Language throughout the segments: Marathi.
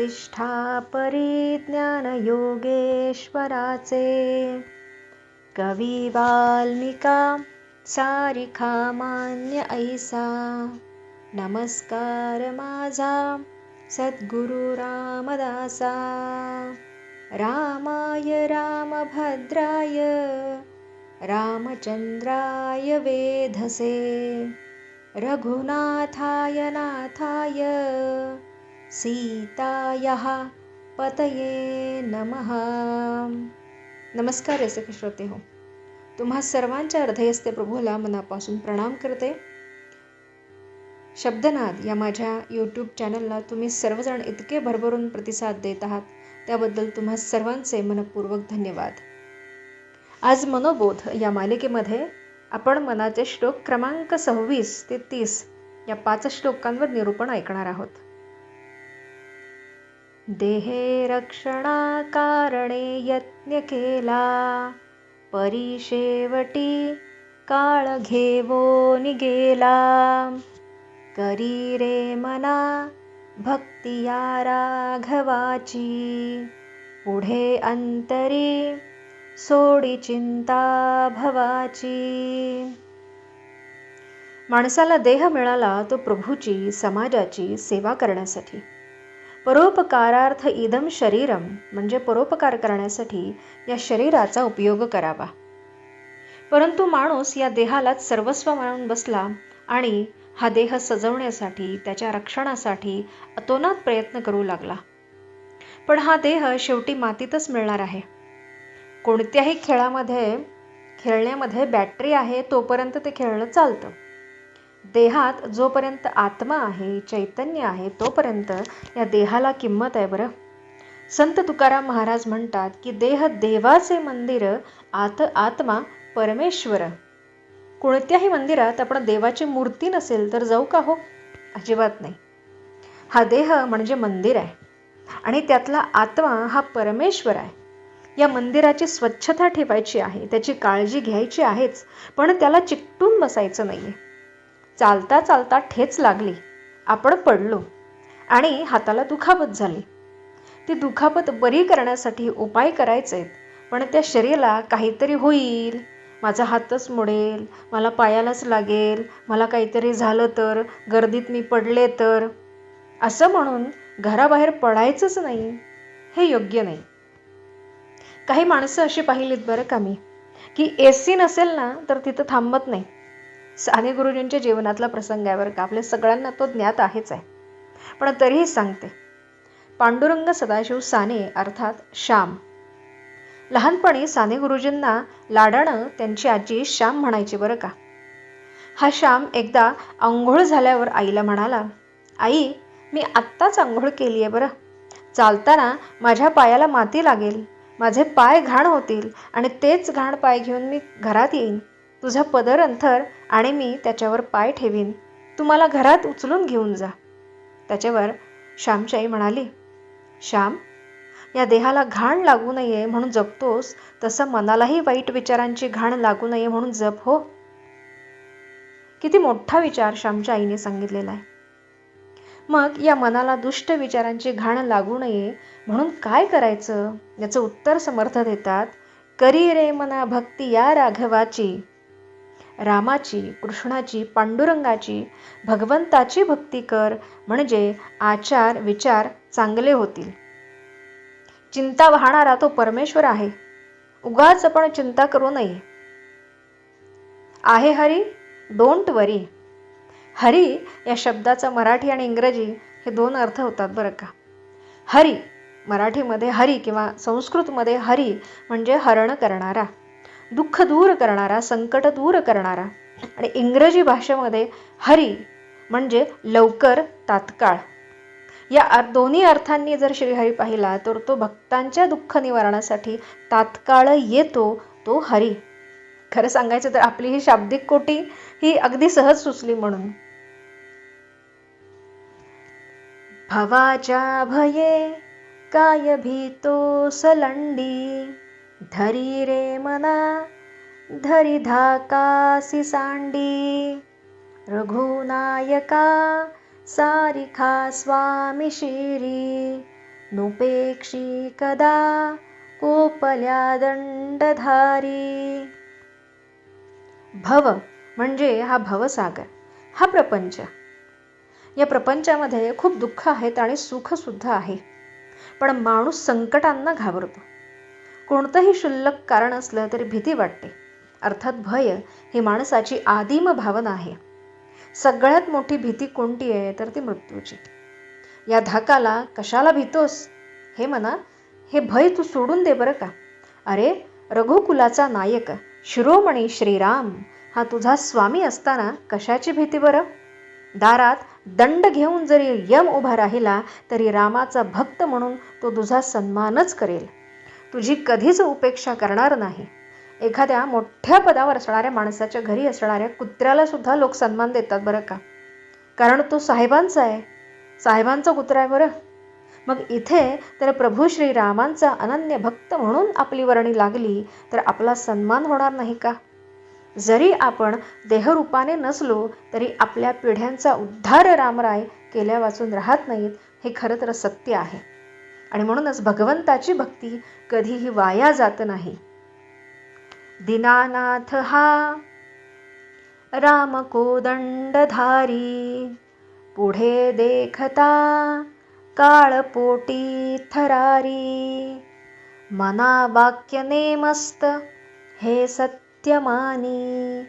वसिष्ठा परिज्ञानयोगेश्वराचे कवी वाल्मिका सारिखा मान्य ऐसा। नमस्कार माझा सद्गुरु रामदासा। रामाय रामभद्राय रामचंद्राय वेधसे। रघुनाथाय नाथाय सीतायः पतये नमः. नमस्कार रसिक श्रोते हो. तुम्हा सर्वांच्या हृदयस्ते प्रभूला मनापासून प्रणाम करते. शब्दनाद या माझ्या यूट्यूब चॅनलला तुम्ही सर्वजण इतके भरभरून प्रतिसाद देत आहात त्याबद्दल तुम्हा सर्वांचे मनपूर्वक धन्यवाद. आज मनोबोध या मालिकेमध्ये आपण मनाचे श्लोक क्रमांक सव्वीस ते तीस या पाच श्लोकांवर निरूपण ऐकणार आहोत. देहे रक्षणाकारणे यत्न केला. परिशेवटी काळ घेवो निगेला करी रे मना भक्ती या राघवाची. पुढे अंतरी सोडी चिंता भवाची. माणसाला देह मिळाला तो प्रभूची समाजाची सेवा करण्यासाठी. परोपकारार्थ इदम शरीरम म्हणजे परोपकार करण्यासाठी या शरीराचा उपयोग करावा. परंतु माणूस या देहालाच सर्वस्व मानून बसला आणि हा देह सजवण्यासाठी त्याच्या रक्षणासाठी अतोनात प्रयत्न करू लागला. पण हा देह शेवटी मातीतच मिळणार आहे. कोणत्याही खेळामध्ये खेळण्यामध्ये बॅटरी आहे तोपर्यंत ते खेळणं चालतं. देहात जोपर्यंत आत्मा आहे चैतन्य आहे तोपर्यंत या देहाला किंमत आहे बरं. संत तुकाराम महाराज म्हणतात की देह देवाचे मंदिर आत आत्मा परमेश्वर. कोणत्याही मंदिरात आपण देवाची मूर्ती नसेल तर जाऊ का हो? अजिबात नाही. हा देह म्हणजे मंदिर आहे आणि त्यातला आत्मा हा परमेश्वर आहे. या मंदिराची स्वच्छता ठेवायची आहे त्याची काळजी घ्यायची आहेच पण त्याला चिकटून बसायचं नाही आहे चालता चालता ठेच लागली. आपण पडलो आणि हाताला दुखापत झाली. ती दुखापत बरी करण्यासाठी उपाय करायचे आहेत पण त्या शरीराला काहीतरी होईल. माझा हातच मोडेल मला पायालाच लागेल मला काहीतरी झालं तर गर्दीत मी पडले तर. असं म्हणून घराबाहेर पडायचंच नाही हे योग्य नाही. काही माणसं अशी पाहिलीत बरं का मी की ए सी नसेल ना तर तिथं थांबत नाही. साने गुरुजींच्या जीवनातला प्रसंग आहे बरं का. आपल्या सगळ्यांना तो ज्ञात आहेच आहे. पण तरीही सांगते. पांडुरंग सदाशिव साने अर्थात श्याम. लहानपणी साने गुरुजींना लाडानं त्यांची आजी श्याम म्हणायची बरं का. हा श्याम एकदा आंघोळ झाल्यावर आईला म्हणाला आई मी आत्ताच आंघोळ केली आहे बरं. चालताना माझ्या पायाला माती लागेल. माझे पाय घाण होतील आणि तेच घाण पाय घेऊन मी घरात येईन. तुझा पदर अंथर आणि मी त्याच्यावर पाय ठेवीन. तू मला घरात उचलून घेऊन जा. त्याच्यावर श्यामची आई म्हणाली श्याम या देहाला घाण लागू नये म्हणून जपतोस तसं मनालाही वाईट विचारांची घाण लागू नये म्हणून जप हो. किती मोठा विचार श्यामच्या आईने सांगितलेला आहे. मग या मनाला दुष्ट विचारांची घाण लागू नये म्हणून काय करायचं? याचं उत्तर समर्थ देतात करी रे मना भक्ती या राघवाची रामाची कृष्णाची पांडुरंगाची भगवंताची भक्ती कर म्हणजे आचार विचार चांगले होतील. चिंता वाहणारा तो परमेश्वर आहे. उगाच आपण चिंता करू नये. आहे हरी डोंट वरी हरी या शब्दाचा मराठी आणि इंग्रजी हे दोन अर्थ होतात बरं का. हरी मराठीमध्ये हरी किंवा संस्कृतमध्ये हरी म्हणजे हरण करणारा. दुःख दूर करणारा संकट दूर करणारा. आणि इंग्रजी भाषेमध्ये हरी म्हणजे लवकर तात्काळ. या अर दोन्ही अर्थांनी जर श्रीहरी पाहिला तर तो भक्तांच्या दुःख निवारणासाठी तात्काळ येतो तो हरी. खरं सांगायचं तर आपली ही शाब्दिक कोटी ही अगदी सहज सुचली म्हणून. भवाच्या भये काय भीतो सलंडी? धरी रे मना धरी धाकासी सांडी रघुनायका सारिखा स्वामी शिरी. नुपेक्षी कदा कोपल्या दंडधारी. भव म्हणजे हा भवसागर हा प्रपंच. या प्रपंचामध्ये खूप दुःख आहेत आणि सुखसुद्धा आहे. पण माणूस संकटांना घाबरतो. कोणतंही शुल्लक कारण असलं तरी भीती वाटते. अर्थात भय ही माणसाची आदिम भावना आहे. सगळ्यात मोठी भीती कोणती आहे तर ती मृत्यूची. या धाकाला कशाला भीतोस? हे म्हणा हे भय तू सोडून दे बरं का. अरे रघुकुलाचा नायक शिरोमणी श्रीराम हा तुझा स्वामी असताना कशाची भीती बरं? दारात दंड घेऊन जरी यम उभा राहिला तरी रामाचा भक्त म्हणून तो तुझा सन्मानच करेल. तुझी कधीच उपेक्षा करणार नाही. एखाद्या मोठ्या पदावर असणाऱ्या माणसाच्या घरी असणाऱ्या कुत्र्याला सुद्धा लोक सन्मान देतात बरं का? कारण तो साहेबांचा आहे. साहेबांचा कुत्रा आहे बरं. मग इथे तर प्रभू श्रीरामांचा अनन्य भक्त म्हणून आपली वर्णी लागली तर आपला सन्मान होणार नाही का? जरी आपण देहरूपाने नसलो तरी आपल्या पिढ्यांचा उद्धार रामराय केल्या वाचून राहत नाहीत हे खरं तर सत्य आहे. आणि म्हणूनच भगवंताची भक्ती कधीही वाया जात नाही. दिनानाथ हा राम कोदंडधारी पुढे देखता काळपोटी थरारी. मना वाक्य नेमस्त हे सत्यमानी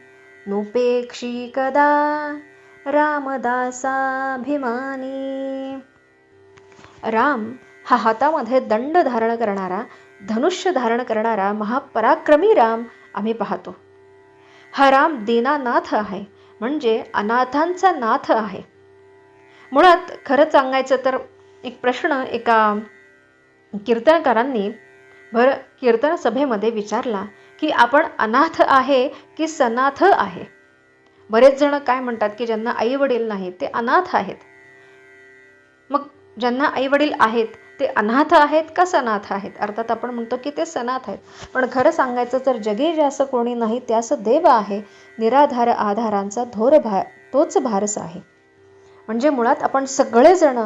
नुपेक्षी कदा रामदासाभिमानी. राम हा हातामध्ये दंड धारण करणारा धनुष्य धारण करणारा महापराक्रमी राम आम्ही पाहतो. हा राम दीनानाथ आहे म्हणजे अनाथांचा नाथ आहे. मुळात खरं सांगायचं तर एक प्रश्न एका कीर्तनकारांनी भर कीर्तन सभेमध्ये विचारला की आपण अनाथ आहे की सनाथ आहे? बरेच जण काय म्हणतात की ज्यांना आई वडील नाहीत ते अनाथ आहेत. मग ज्यांना आई वडील आहेत ते अनाथ आहेत का सनाथ आहेत? अर्थात आपण म्हणतो की ते सनाथ आहेत. पण खरं सांगायचं तर जगे ज्यास कोणी नाही त्यास देव आहे. निराधार आधारांचा धोर भा तोच भारस आहे. म्हणजे मुळात आपण सगळेजण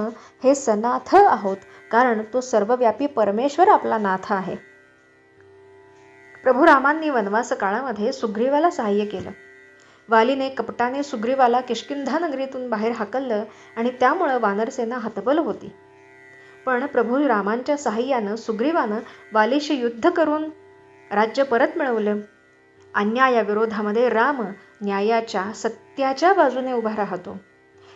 हे सनाथ आहोत कारण तो सर्वव्यापी परमेश्वर आपला नाथ आहे. प्रभू रामांनी वनवास काळामध्ये सुग्रीवाला सहाय्य केलं. वालीने कपटाने सुग्रीवाला किष्किंधा नगरीतून बाहेर हाकललं आणि त्यामुळं वानरसेना हतबल होती. पण प्रभू रामांच्या सहाय्यानं सुग्रीवानं वालीशी युद्ध करून राज्य परत मिळवलं. अन्यायाविरोधामध्ये राम न्यायाच्या सत्याच्या बाजूने उभा राहतो.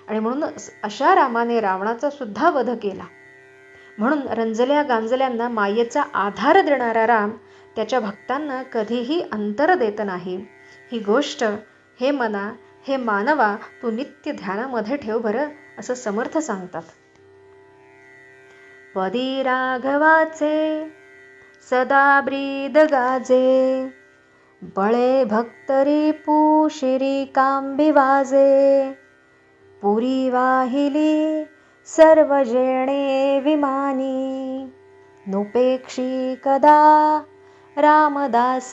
आणि म्हणून अशा रामाने रावणाचा सुद्धा वध केला. म्हणून रंजल्या गांजल्यांना मायेचा आधार देणारा राम त्याच्या भक्तांना कधीही अंतर देत नाही. ही गोष्ट हे मना हे मानवा तू नित्य ध्यानामध्ये ठेव बरं असं समर्थ सांगतात. पदी राघवाचे सदा ब्रीद गाजे. बळे भक्तरी पुशिरी कांबी वाजे. पुरी वाहिली सर्व जेणे विमानी. नुपेक्षी कदा रामदासाभिमानी.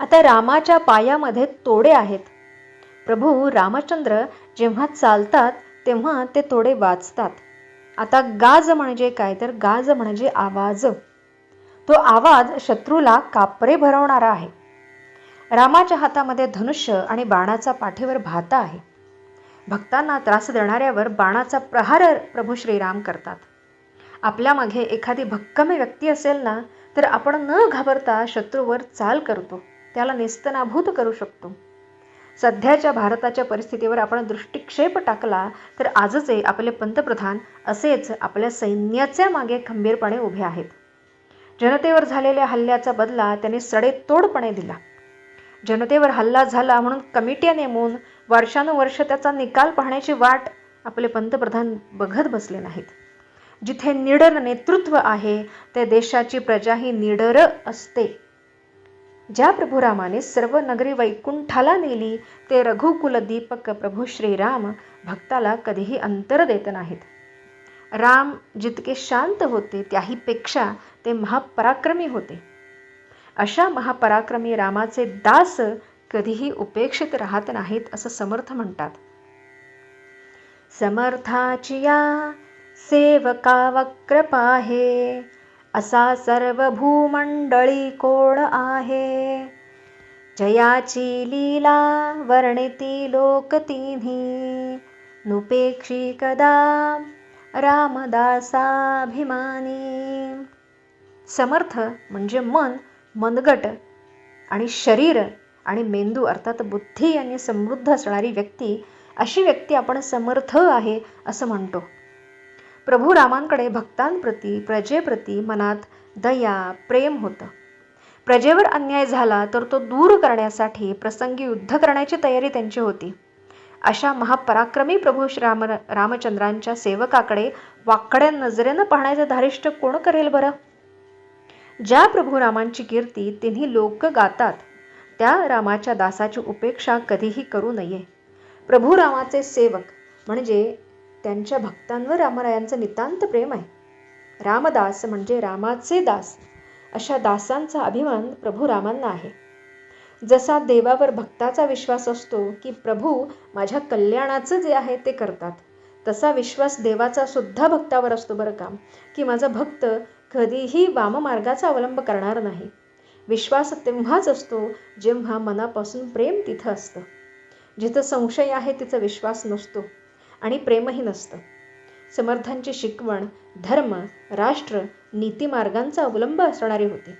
आता रामाच्या पायामध्ये तोडे आहेत. प्रभू रामचंद्र जेव्हा चालतात तेव्हा ते थोडे वाचतात. आता गाज म्हणजे काय? तर गाज म्हणजे आवाज. तो आवाज शत्रूला कापरे भरवणारा आहे. रामाच्या हातामध्ये धनुष्य आणि बाणाचा पाठीवर भाता आहे. भक्तांना त्रास देणाऱ्यावर बाणाचा प्रहार प्रभू श्रीराम करतात. आपल्यामागे एखादी भक्कम व्यक्ती असेल ना तर आपण न घाबरता शत्रूवर चाल करतो. त्याला नेस्तनाभूत करू शकतो. सध्याच्या भारताच्या परिस्थितीवर आपण दृष्टिक्षेप टाकला तर आजचे आपले पंतप्रधान असेच आपल्या सैन्याच्या मागे खंबीरपणे उभे आहेत. जनतेवर झालेल्या हल्ल्याचा बदला त्यांनी सडेतोडपणे दिला. जनतेवर हल्ला झाला म्हणून कमिट्या नेमून वर्षानुवर्ष त्याचा निकाल पाहण्याची वाट आपले पंतप्रधान बघत बसले नाहीत. जिथे निडर नेतृत्व आहे ते देशाची प्रजा ही निडर असते. ज्या प्रभुरामाने सर्व नगरी वैकुंठाला नेली ते रघुकुल दीपक प्रभू श्रीराम भक्ताला कधीही अंतर देत नाहीत. राम जितके शांत होते त्याहीपेक्षा ते महापराक्रमी होते. अशा महापराक्रमी रामाचे दास कधीही उपेक्षित राहत नाहीत असं समर्थ म्हणतात. समर्थाची या सेवका वक्र पाहे असा सर्व भूमंडळी कोण आहे? जयाची लीला वर्णिती लोक तिन्ही नुपेक्षी कदा रामदासाभिमानी. समर्थ म्हणजे मन मनगट आणि शरीर आणि मेंदू अर्थात बुद्धी यांनी समृद्ध असणारी व्यक्ती अशी व्यक्ती आपण समर्थ आहे असं म्हणतो. प्रभू रामांकडे भक्तांप्रती प्रजेप्रती मनात दया प्रेम होतं. प्रजेवर अन्याय झाला तर तो दूर करण्यासाठी प्रसंगी युद्ध करण्याची तयारी त्यांची होती. अशा महापराक्रमी प्रभू श्रीराम रामचंद्रांच्या सेवकाकडे वाकड्या नजरेनं पाहण्याचं धारिष्ट कोण करेल बरं? ज्या प्रभू रामांची कीर्ती तिन्ही लोक गातात त्या रामाच्या दासाची उपेक्षा कधीही करू नये. प्रभू रामाचे सेवक म्हणजे त्यांच्या भक्तांवर रामरायांचं नितांत प्रेम आहे. रामदास म्हणजे रामाचे दास. अशा दासांचा अभिमान प्रभू रामांना आहे. जसा देवावर भक्ताचा विश्वास असतो की प्रभू माझ्या कल्याणाचं जे आहे ते करतात तसा विश्वास देवाचा सुद्धा भक्तावर असतो बरं का की माझा भक्त कधीही वाममार्गाचा अवलंब करणार नाही. विश्वास तेव्हाच असतो जेव्हा मनापासून प्रेम तिथं असतं. जिथं संशय आहे तिथं विश्वास नसतो. आणि प्रेमही नसतं. समर्थांची शिकवण धर्म राष्ट्र नीतिमार्गांचा अवलंब असणारी होती.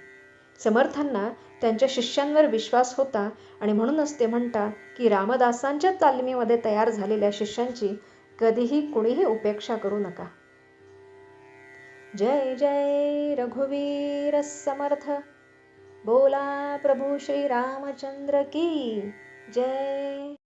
समर्थांना त्यांच्या शिष्यांवर विश्वास होता आणि म्हणूनच ते म्हणतात की रामदासांच्या तालमीमध्ये तयार झालेल्या शिष्यांची कधीही कुणीही उपेक्षा करू नका. जय जय रघुवीर समर्थ. बोला प्रभू श्री रामचंद्र की जय.